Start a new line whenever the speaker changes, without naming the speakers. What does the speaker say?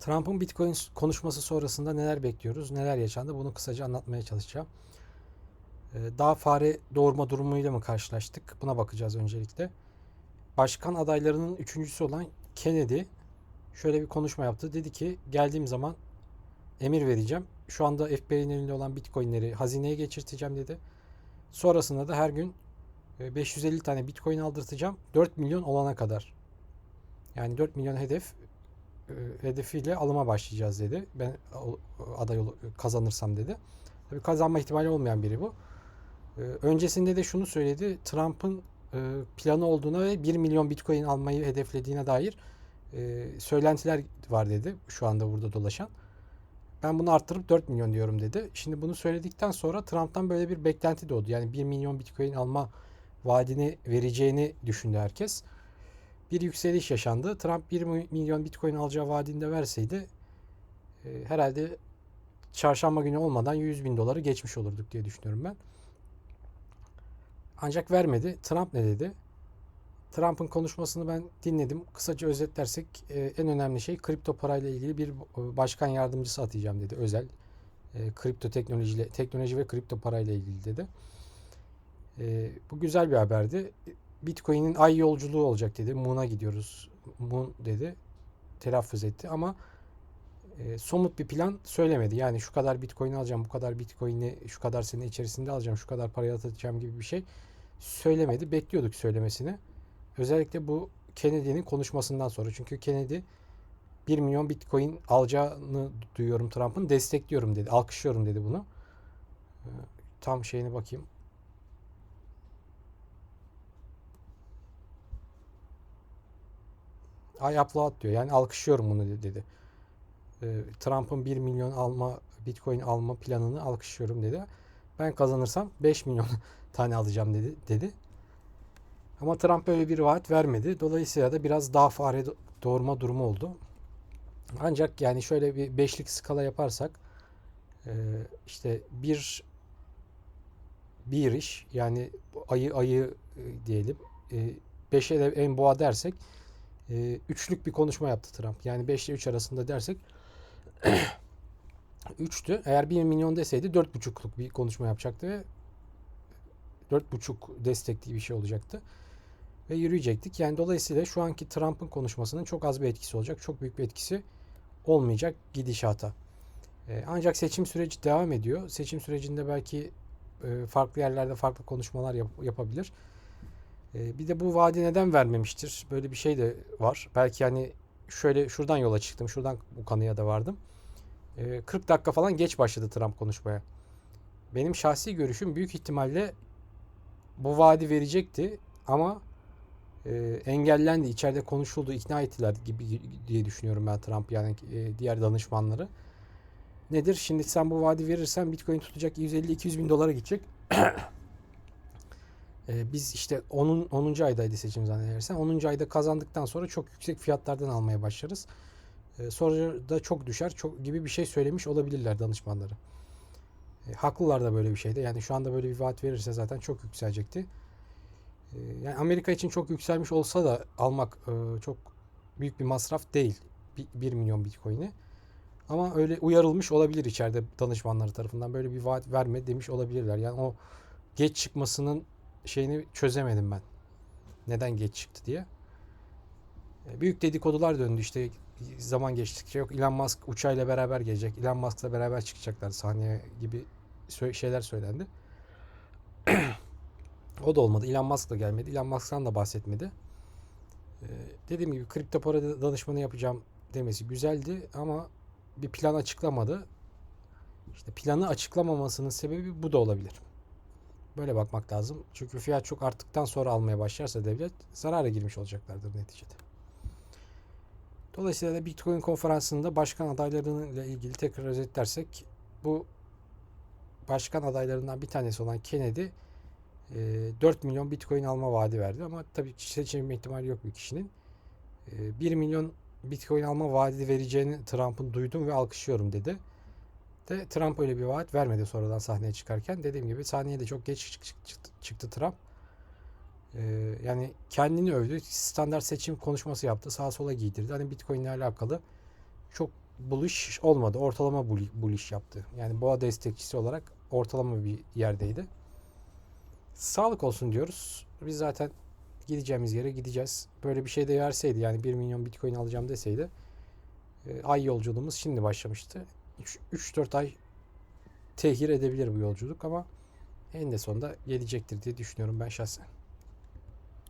Trump'ın Bitcoin konuşması sonrasında neler bekliyoruz, neler yaşandı bunu kısaca anlatmaya çalışacağım. Ee, Daha fare doğurma durumuyla mı karşılaştık? Buna bakacağız öncelikle. Başkan adaylarının üçüncüsü olan Kennedy şöyle bir konuşma yaptı. Dedi ki geldiğim zaman emir vereceğim. Şu anda FBI'nin elinde olan Bitcoin'leri hazineye geçirteceğim dedi. Sonrasında da her gün e, 550 tane Bitcoin aldırtacağım. 4 milyon olana kadar. Yani 4 milyon hedef e, hedefiyle alıma başlayacağız dedi. Ben aday kazanırsam dedi. Tabii kazanma ihtimali olmayan biri bu. E, Öncesinde de şunu söyledi. Trump'ın e, planı olduğuna ve 1 milyon Bitcoin almayı hedeflediğine dair e, söylentiler var dedi. Şu anda burada dolaşan. Ben bunu arttırıp 4 milyon diyorum dedi. Şimdi bunu söyledikten sonra Trump'tan böyle bir beklenti doğdu. Yani 1 milyon Bitcoin alma vaadini vereceğini düşündü herkes. Bir yükseliş yaşandı. Trump 1 mi- milyon Bitcoin alacağı vaadini de verseydi e, herhalde çarşamba günü olmadan 100 bin doları geçmiş olurduk diye düşünüyorum ben. Ancak vermedi. Trump ne dedi? Trump'ın konuşmasını ben dinledim. Kısaca özetlersek e, en önemli şey kripto parayla ilgili bir e, başkan yardımcısı atayacağım dedi. Özel kripto teknolojiyle teknoloji ve kripto parayla ilgili dedi. Bu güzel bir haberdi. Bitcoin'in ay yolculuğu olacak dedi. Moon'a gidiyoruz. Moon dedi. Telaffuz etti ama e, somut bir plan söylemedi. Yani şu kadar Bitcoin alacağım, bu kadar Bitcoin'i şu kadar sene içerisinde alacağım, şu kadar paraya atacağım gibi bir şey söylemedi. Bekliyorduk söylemesini. Özellikle bu Kennedy'nin konuşmasından sonra. Çünkü Kennedy 1 milyon Bitcoin alacağını duyuyorum Trump'ın. Destekliyorum dedi. Alkışlıyorum dedi bunu. Ee, Tam şeyine bakayım. I applaud diyor. Yani alkışlıyorum bunu de- dedi. Ee, Trump'ın 1 milyon alma Bitcoin alma planını alkışlıyorum dedi. Ben kazanırsam 5 milyon tane alacağım dedi dedi. Ama Trump böyle bir vaat vermedi. Dolayısıyla da biraz daha fare do- doğurma durumu oldu. Ancak yani şöyle bir beşlik skala yaparsak e, işte bir bir iş yani ayı ayı e, diyelim e, beşe de en boğa dersek e, üçlük bir konuşma yaptı Trump. Yani 5 ile 3 arasında dersek 3'tü. Eğer 1 milyon deseydi 4,5'luk bir konuşma yapacaktı ve 4,5 destekli bir şey olacaktı. Ve yürüyecektik. Yani dolayısıyla şu anki Trump'ın konuşmasının çok az bir etkisi olacak. Çok büyük bir etkisi olmayacak gidişata. E, ancak seçim süreci devam ediyor. Seçim sürecinde belki e, farklı yerlerde farklı konuşmalar yap- yapabilir. E, bir de bu vaadi neden vermemiştir? Böyle bir şey de var. Belki hani şöyle şuradan yola çıktım. Şuradan bu kanıya da vardım. E, 40 dakika falan geç başladı Trump konuşmaya. Benim şahsi görüşüm büyük ihtimalle bu vaadi verecekti ama e, engellendi. İçeride konuşuldu, ikna ettiler gibi diye düşünüyorum ben Trump yani e, diğer danışmanları. Nedir? Şimdi sen bu vaadi verirsen Bitcoin tutacak 150-200 bin dolara gidecek. E, biz işte 10. 10. aydaydı seçim zannedersen. 10. ayda kazandıktan sonra çok yüksek fiyatlardan almaya başlarız. E, sonra da çok düşer çok gibi bir şey söylemiş olabilirler danışmanları. E, haklılar da böyle bir şeyde. Yani şu anda böyle bir vaat verirse zaten çok yükselecekti. Yani Amerika için çok yükselmiş olsa da almak e, çok büyük bir masraf değil. 1 milyon Bitcoin'i. Ama öyle uyarılmış olabilir içeride danışmanları tarafından. Böyle bir vaat verme demiş olabilirler. Yani o geç çıkmasının şeyini çözemedim ben. Neden geç çıktı diye. E, Büyük dedikodular döndü işte zaman geçtikçe yok Elon Musk uçağıyla beraber gelecek. Elon Musk'la beraber çıkacaklar sahneye gibi şeyler söylendi. o da olmadı. Elon Musk da gelmedi. Elon Musk'tan da bahsetmedi. Ee, dediğim gibi kripto para da- danışmanı yapacağım demesi güzeldi ama bir plan açıklamadı. İşte planı açıklamamasının sebebi bu da olabilir. Böyle bakmak lazım. Çünkü fiyat çok arttıktan sonra almaya başlarsa devlet zarara girmiş olacaklardır neticede. Dolayısıyla da Bitcoin konferansında başkan adaylarıyla ilgili tekrar özetlersek bu başkan adaylarından bir tanesi olan Kennedy e, 4 milyon Bitcoin alma vaadi verdi ama tabii seçim ihtimali yok bir kişinin. E, 1 milyon Bitcoin alma vaadi vereceğini Trump'ın duydum ve alkışlıyorum dedi. De Trump öyle bir vaat vermedi sonradan sahneye çıkarken. Dediğim gibi sahneye de çok geç çık- çık- çıktı, çıktı Trump. Ee, yani kendini övdü. Standart seçim konuşması yaptı. Sağa sola giydirdi. Hani Bitcoin ile alakalı çok bullish olmadı. Ortalama bullish yaptı. Yani boğa destekçisi olarak ortalama bir yerdeydi. Sağlık olsun diyoruz. Biz zaten gideceğimiz yere gideceğiz. Böyle bir şey de verseydi yani 1 milyon bitcoin alacağım deseydi e, ay yolculuğumuz şimdi başlamıştı. 3-4 ay tehir edebilir bu yolculuk ama en de sonunda gelecektir diye düşünüyorum ben şahsen.